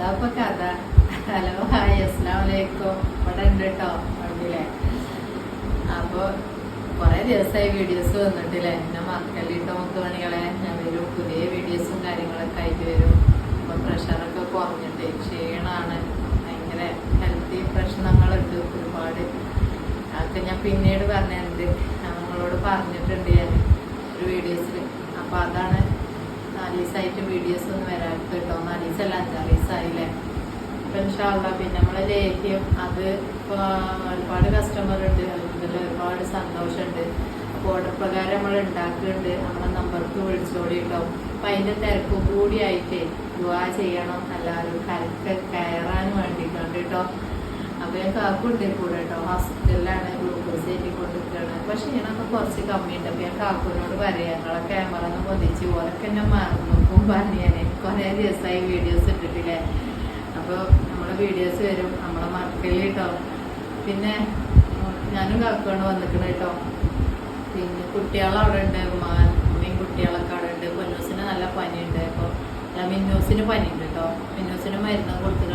എന്താ കഥ. Hello hi അസ്ലാമലൈക്കും ഇവിടെ ഉണ്ട് കേട്ടോ അവിടെ അപ്പോൾ കുറേ ദിവസമായി വീഡിയോസ് വന്നിട്ടില്ലേ? എന്നെ മക്കളിട്ടോ മുത്തുമണികളെ. ഞാൻ വരും. പുതിയ വീഡിയോസും കാര്യങ്ങളൊക്കെ ആയിട്ട് വരും. അപ്പോൾ പ്രഷറൊക്കെ കുറഞ്ഞിട്ട് ക്ഷീണമാണ് ഭയങ്കര ഹെൽത്തി പ്രശ്നങ്ങളുണ്ട് ഒരുപാട്. അതൊക്കെ ഞാൻ പിന്നീട് പറഞ്ഞിട്ടുണ്ട് നിങ്ങളോട് പറഞ്ഞിട്ടുണ്ട് ഞാൻ ഒരു വീഡിയോസിൽ അപ്പോൾ അതാണ് നാല് ദിവസമായിട്ട് വീഡിയോസ് ഒന്നും വരാത്ത കേട്ടോ? നാല് ദിവസമല്ല അഞ്ചാറ് ദിവസമായില്ലേ അപ്പം ഇൻഷാല്ല പിന്നെ നമ്മളെ ലേഹ്യം അത് ഇപ്പോൾ ഒരുപാട് കസ്റ്റമർ ഉണ്ട്. അതിൽ ഒരുപാട് സന്തോഷമുണ്ട്. അപ്പോൾ ഓർഡർ പ്രകാരം നമ്മൾ ഉണ്ടാക്കുന്നുണ്ട്. നമ്മളെ നമ്പർക്ക് വിളിച്ചോടി കേട്ടോ അപ്പം അതിന്റെ തിരക്കും കൂടി ആയിട്ടേ ദുവാ ചെയ്യണം. എല്ലാവരും കരക്ക് കയറാൻ വേണ്ടിയിട്ടുണ്ട് കേട്ടോ. അപ്പോൾ ഞാൻ കാക്കുണ്ട് കൂടെ കേട്ടോ ഹോസ്പിറ്റലിലാണ് ഗ്ലൂക്കോസ് കയറ്റി കൊണ്ടിരിക്കുകയാണ് പക്ഷെ ഞാനൊക്കെ കുറച്ച് കമ്മിയുണ്ട്. അപ്പോൾ ഞാൻ കാക്കുവിനോട് പറയാം ഞങ്ങളെ ക്യാമറ ഒന്ന് പൊതിച്ച് ഓരൊക്കെ എന്നെ മറന്നു പറഞ്ഞു ഞാൻ. കുറേ ദിവസമായി വീഡിയോസ് ഇട്ടിട്ടില്ലേ? അപ്പോൾ നമ്മളെ വീഡിയോസ് വരും. നമ്മളെ മറക്കൽ കേട്ടോ പിന്നെ ഞാനും കാക്കുവാണ് വന്നിട്ടുണ്ട് കേട്ടോ. പിന്നെ കുട്ടികൾ അവിടെ ഉണ്ട് ഉമ്മയും കുട്ടികളൊക്കെ അവിടെ ഉണ്ട് പൊന്നൂസിന് നല്ല പനിയുണ്ട്. അപ്പോൾ മിന്നൂസിന് പനിയുണ്ട് കേട്ടോ. മിന്നൂസിന് മരുന്ന് കൊടുത്തുകൊണ്ട്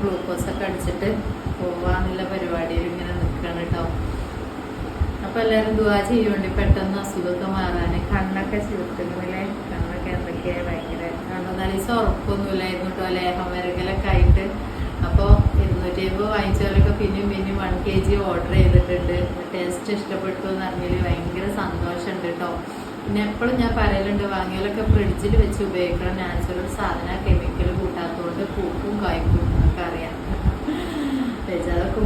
ഗ്ലൂക്കോസൊക്കെ അടിച്ചിട്ട് പോവാന്നുള്ള പരിപാടിയിൽ ഇങ്ങനെ നിൽക്കണം കേട്ടോ അപ്പൊ എല്ലാരും ദുവാ ചെയ്യുന്നുണ്ട് പെട്ടെന്ന് അസുഖമൊക്കെ മാറാന്. കണ്ണൊക്കെ ചുരുക്കുന്നില്ലേ കണ്ണൊക്കെ എന്തൊക്കെയാ ഭയങ്കര രണ്ടു നാല് ദിവസം ഉറപ്പൊന്നുമില്ലായിരുന്നു കേട്ടോ ലേഹം വരകലൊക്കെ ആയിട്ട്. അപ്പോൾ ഇരുന്നൂറ്റി അമ്പത് വാങ്ങിച്ചവരൊക്കെ പിന്നെയും പിന്നെയും വൺ കെ ജി ഓർഡർ ചെയ്തിട്ടുണ്ട്. ടേസ്റ്റ് ഇഷ്ടപ്പെട്ടു എന്ന് അറിഞ്ഞതിൽ ഭയങ്കര സന്തോഷമുണ്ട് കേട്ടോ പിന്നെ എപ്പോഴും ഞാൻ പറയലുണ്ട് വാങ്ങിയാലൊക്കെ ഫ്രിഡ്ജിൽ വെച്ച് ഉപയോഗിക്കണം. നാച്ചുറൽ സാധന കെമിക്കൽ കൂട്ടാത്തതുകൊണ്ട് പൂക്കും കായ്ക്കും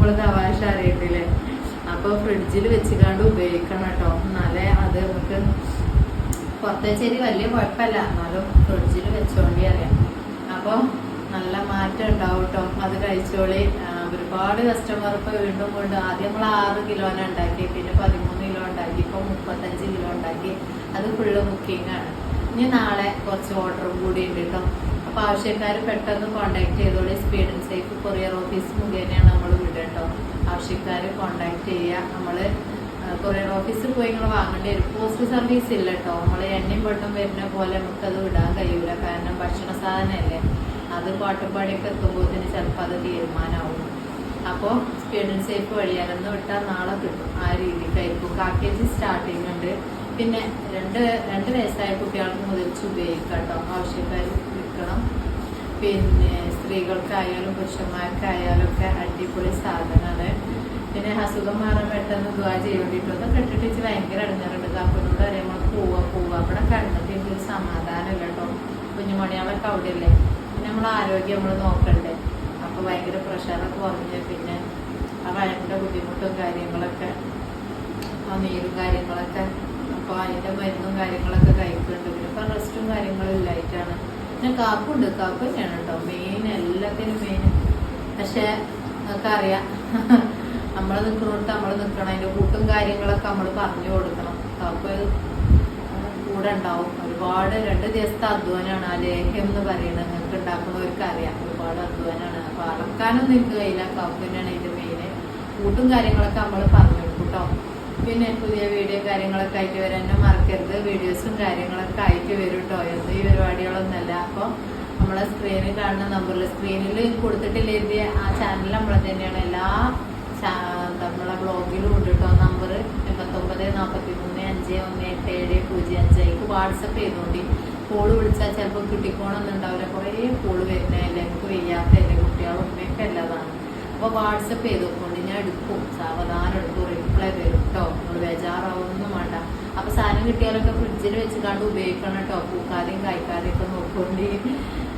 നമ്മൾ തവാശ അറിയത്തില്ലേ അപ്പോൾ ഫ്രിഡ്ജിൽ വെച്ചിക്കാണ്ട് ഉപയോഗിക്കണം കേട്ടോ. എന്നാലേ അത് നമുക്ക് പുറത്തേച്ചേരി വലിയ കുഴപ്പമില്ല. എന്നാലും ഫ്രിഡ്ജിൽ വെച്ചോണ്ടി അറിയാം. അപ്പോൾ നല്ല മാറ്റം ഉണ്ടാവും കേട്ടോ. അത് കഴിച്ചോളി. ഒരുപാട് കസ്റ്റമർ ഇപ്പോൾ വീണ്ടും കൊണ്ട് ആദ്യം നമ്മൾ ആറ് കിലോനെ ഉണ്ടാക്കി. പിന്നെ പതിമൂന്ന് കിലോ ഉണ്ടാക്കി. ഇപ്പോൾ മുപ്പത്തഞ്ച് കിലോ ഉണ്ടാക്കി. അത് ഫുള്ള് ബുക്കിംഗ് ആണ്. ഇനി നാളെ കുറച്ച് ഓർഡറും കൂടി ഉണ്ട് കേട്ടോ. അപ്പോൾ ആവശ്യക്കാർ പെട്ടെന്ന് contact ചെയ്തോളി. Speed and safe courier office മുഖേനയാണ് നമ്മൾ ആവശ്യക്കാർ കോണ്ടാക്ട് ചെയ്യുക. നമ്മൾ കൊറിയർ ഓഫീസിൽ പോയി നിങ്ങൾ വാങ്ങേണ്ടി വരും. പോസ്റ്റ് സർവീസ് ഇല്ല കേട്ടോ നമ്മൾ എണ്ണയും പൊട്ടും വരുന്ന പോലെ നമുക്കത് വിടാൻ കഴിയൂല. കാരണം ഭക്ഷണ സാധനമല്ലേ? അത് പാട്ടുപാടിയൊക്കെ തന്നെ ചിലപ്പോൾ അത് തീരുമാനമാവും അപ്പോൾ സ്പീഡ് സേഫ് വഴിയാലെന്ന് വിട്ടാൽ നാളെ കിട്ടും ആ രീതിക്കായിരിക്കും കാക്കേജ് സ്റ്റാർട്ടിങ് ഉണ്ട്. പിന്നെ രണ്ട് രണ്ട് വയസ്സായ കുട്ടികൾക്ക് മുതൽച്ച് ഉപയോഗിക്കാം കേട്ടോ ആവശ്യക്കാർ വിൽക്കണം പിന്നെ സ്ത്രീകൾക്കായാലും പുരുഷന്മാർക്കായാലും ഒക്കെ അടിപൊളി സാധനമാണ്. പിന്നെ അസുഖം മാറാൻ പെട്ടെന്ന് ദുവാ ചെയ്യേണ്ടിട്ടോ അതൊക്കെ ഇട്ടിട്ട് ഭയങ്കര അടഞ്ഞിട്ടുണ്ട് കാപ്പനോട് പറയുമ്പോൾ പോവാ പോവാ. അവിടെ കണ്ടിട്ട് എനിക്കൊരു സമാധാനം കേട്ടോ. കുഞ്ഞുമണികളൊക്കെ അവിടെ അല്ലേ പിന്നെ നമ്മൾ ആരോഗ്യം നമ്മൾ നോക്കണ്ടേ. അപ്പോൾ ഭയങ്കര പ്രഷറൊക്കെ കുറഞ്ഞ് പിന്നെ ആ വയറിന്റെ ബുദ്ധിമുട്ടും കാര്യങ്ങളൊക്കെ ആ നീരും കാര്യങ്ങളൊക്കെ അപ്പോൾ അതിന്റെ മരുന്നും കാര്യങ്ങളൊക്കെ കഴിക്കുന്നുണ്ട് പിന്നെ ഇപ്പം റെസ്റ്റും കാര്യങ്ങളും ഇല്ലായിട്ടാണ്. പിന്നെ കാക്കുണ്ട് കാപ്പ് തന്നെയാണ് കേട്ടോ മെയിൻ എല്ലാത്തിനും മെയിൻ പക്ഷേ നമുക്കറിയാം നമ്മൾ നിൽക്കുന്നിടത്ത് നമ്മൾ നിൽക്കണം അതിന്റെ കൂട്ടും കാര്യങ്ങളൊക്കെ നമ്മൾ പറഞ്ഞു കൊടുക്കണം. കാപ്പ് കൂടെ ഉണ്ടാവും. ഒരുപാട് രണ്ട് ദിവസത്തെ അധ്വാനമാണ് ആ ലേഹ്യം എന്ന് പറയുന്നത് നിങ്ങൾക്ക് ഉണ്ടാക്കുന്നവർക്ക് അറിയാം ഒരുപാട് അധ്വാനമാണ് അപ്പോൾ അളക്കാനൊന്നും എനിക്ക് കഴിയില്ല കാപ്പ് തന്നെയാണ് അതിന്റെ മെയിൻ കൂട്ടും കാര്യങ്ങളൊക്കെ നമ്മൾ പറഞ്ഞു കൊടുക്കും കേട്ടോ പിന്നെ പുതിയ വീഡിയോ കാര്യങ്ങളൊക്കെ ആയിട്ട് വരാനും മറക്കരുത്. വീഡിയോസും കാര്യങ്ങളൊക്കെ ആയിട്ട് വരും കേട്ടോ എന്ത് ഈ പരിപാടികളൊന്നുമല്ല. അപ്പോൾ നമ്മളെ സ്ക്രീനിൽ കാണുന്ന നമ്പറിൽ സ്ക്രീനിൽ കൊടുത്തിട്ടില്ല എഴുതിയ ആ ചാനൽ നമ്മളെ തന്നെയാണ്. എല്ലാ നമ്മളെ ബ്ലോഗിലും ഉണ്ട് കേട്ടോ നമ്പർ എൺപത്തൊമ്പത് നാൽപ്പത്തി മൂന്ന് അഞ്ച് ഒന്ന് എട്ട് ഏഴ് പൂജ്യം അഞ്ച്. എനിക്ക് വാട്സപ്പ് ചെയ്തുകൊണ്ട് കോൾ വിളിച്ചാൽ ചിലപ്പോൾ കിട്ടിക്കോണമെന്നുണ്ടാവില്ല കുറേ കോൾ വരുന്ന എനിക്ക് വയ്യാത്ത എന്റെ കുട്ടികളും അല്ലതാണ് അപ്പോൾ വാട്സപ്പ് ചെയ്തോക്കൊണ്ട് ഞാൻ എടുക്കും സാവധാനം എടുക്കും റിപ്ലൈ തരും കേട്ടോ നിങ്ങൾ ബേജാറാവൊന്നും വേണ്ട. അപ്പോൾ സാധനം കിട്ടിയാലൊക്കെ ഫ്രിഡ്ജിൽ വെച്ച് കണ്ട് ഉപയോഗിക്കണം കേട്ടോ പൂക്കാതെയും കായ്ക്കാതെയും ഒക്കെ നോക്കൊണ്ട്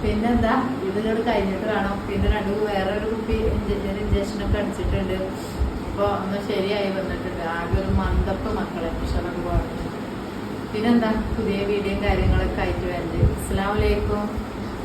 പിന്നെന്താ ഇതിലോട് കഴിഞ്ഞിട്ട് വേണം. പിന്നെ രണ്ട് വേറെ ഒരു കുപ്പി ഇഞ്ചക്ഷനൊക്കെ അടിച്ചിട്ടുണ്ട്. അപ്പോൾ ഒന്ന് ശരിയായി വന്നിട്ടുണ്ട്. ആകെ ഒരു മന്ദപ്പ് മക്കളെ പ്രഷറൊക്കെ പിന്നെന്താ പുതിയ വീഡിയോയും കാര്യങ്ങളൊക്കെ ആയിട്ട് വേണ്ടത് അസ്സാം വലൈക്കും